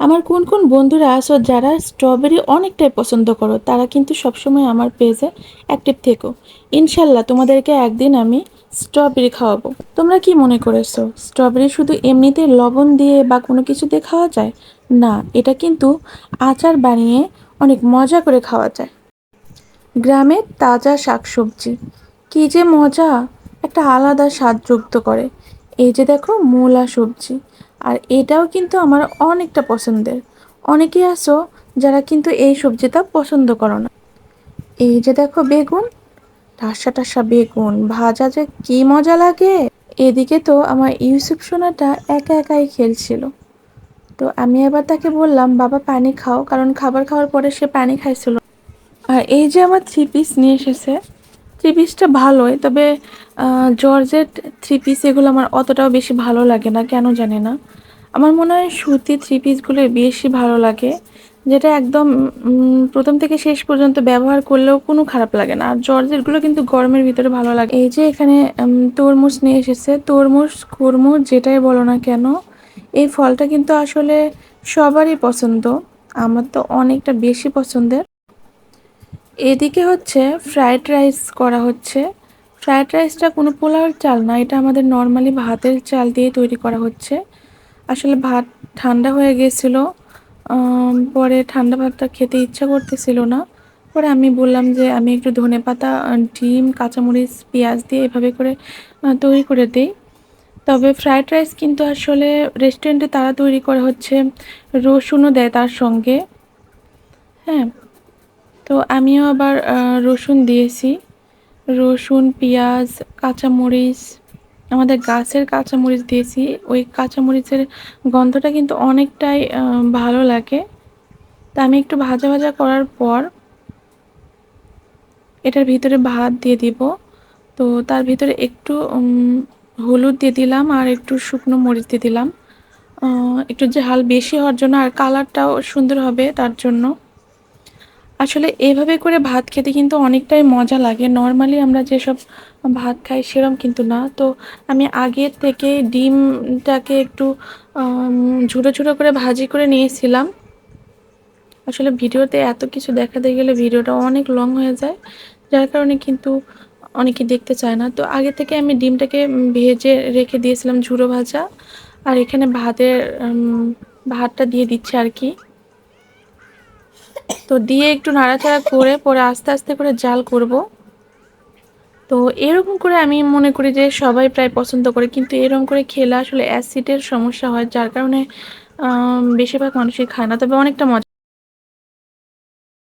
আমার কোন কোন বন্ধুরা আসো যারা স্ট্রবেরি অনেকটাই পছন্দ করো, তারা কিন্তু সবসময় আমার পেজে অ্যাক্টিভ থেকো। ইনশাল্লাহ তোমাদেরকে একদিন আমি স্ট্রবেরি খাওয়াবো। তোমরা কি মনে করেছ? স্ট্রবেরি শুধু এমনিতে লবণ দিয়ে বা কোনো কিছু দিয়ে খাওয়া যায়? না, এটা কিন্তু আচার বানিয়ে অনেক মজা করে খাওয়া যায়। গ্রামের তাজা শাকসবজি, কী যে মজা! একটা আলাদা স্বাদ যুক্ত করে। এই যে দেখো মূলা সবজি আর এটাও কিন্তু আমার অনেকটা পছন্দের। অনেকেই আছো যারা কিন্তু এই সবজিটা পছন্দ করো না। এই যে দেখো বেগুন, টাসা টাসা বেগুন, ভাজা যে কি মজা লাগে। এদিকে তো আমার ইউসুফ সোনাটা একা একাই খেলছিল। তো আমি আবার তাকে বললাম, বাবা, পানি খাও। কারণ খাবার খাওয়ার পরে সে পানি খাইছিল। আর এই যে আমার থ্রি পিস নিয়ে এসেছে থ্রি পিসটা ভালোই, তবে জর্জেট থ্রি পিস এগুলো আমার অতটাও বেশি ভালো লাগে না, কেন জানি না। আমার মনে হয় সুতি থ্রি পিসগুলো বেশি ভালো লাগে, যেটা একদম প্রথম থেকে শেষ পর্যন্ত ব্যবহার করলেও কোনো খারাপ লাগে না। আর জর্জেটগুলো কিন্তু গরমের ভিতরে ভালো লাগে। এই যে এখানে তরমুজ নিয়ে এসেছে, তরমুজ খরমুজ যেটাই বলো না কেন, এই ফলটা কিন্তু আসলে সবারই পছন্দ, আমার তো অনেকটা বেশি পছন্দের। এদিকে হচ্ছে ফ্রায়েড রাইস করা হচ্ছে। ফ্রায়েড রাইসটা কোনো পোলাওর চাল না এটা আমাদের নর্মালি ভাতের চাল দিয়ে তৈরি করা হচ্ছে। আসলে ভাত ঠান্ডা হয়ে গেছিল পরে ঠান্ডা ভাতটা খেতে ইচ্ছা করতেছিল না। পরে আমি বললাম যে আমি একটু ধনেপাতা আহ, ডিম কাঁচামরিচ পেঁয়াজ দিয়ে এভাবে করে তৈরি করে দিই। তবে ফ্রায়েড রাইস কিন্তু আসলে রেস্টুরেন্টে তারা তৈরি করা হচ্ছে রসুনও দেয় তার সঙ্গে। হ্যাঁ তো আমিও আবার রসুন দিয়েছি। রসুন, পেঁয়াজ, কাঁচামরিচ, আমাদের গাছের কাঁচামরিচ দিয়েছি। ওই কাঁচামরিচের গন্ধটা কিন্তু অনেকটাই ভালো লাগে। তা আমি একটু ভাজা ভাজা করার পর এটার ভিতরে ভাত দিয়ে দিব। তো তার ভিতরে একটু হলুদ দিয়ে দিলাম আর একটু শুকনো মরিচ দিয়ে দিলাম। একটু ঝাল বেশি হওয়ার জন্য আর কালারটাও সুন্দর হবে তার জন্য। আসলে এভাবে করে ভাত খেতে কিন্তু অনেকটাই মজা লাগে। নর্মালি আমরা যেসব ভাত খাই সেরম কিন্তু না। তো আমি আগের থেকে ডিমটাকে একটু ঝুড়ো ঝুড়ো করে ভাজি করে নিয়েছিলাম। আসলে ভিডিওতে এত কিছু দেখাতে গেলে ভিডিওটা অনেক লং হয়ে যায়। যার কারণে কিন্তু অনেকে দেখতে চায় না। তো আগে থেকে আমি ডিমটাকে ভেজে রেখে দিয়েছিলাম ঝুড়ো ভাজা। আর এখানে ভাতের ভাতটা দিয়ে দিচ্ছে আর কি। তো দিয়ে একটু নাড়াচাড়া করে পরে আস্তে আস্তে করে জাল করব। তো এরকম করে আমি মনে করি যে সবাই প্রায় পছন্দ করে, কিন্তু এরকম করে খেলে আসলে অ্যাসিডের সমস্যা হয়, যার কারণে বেশিরভাগ মানুষই খায় না। তবে অনেকটা মজা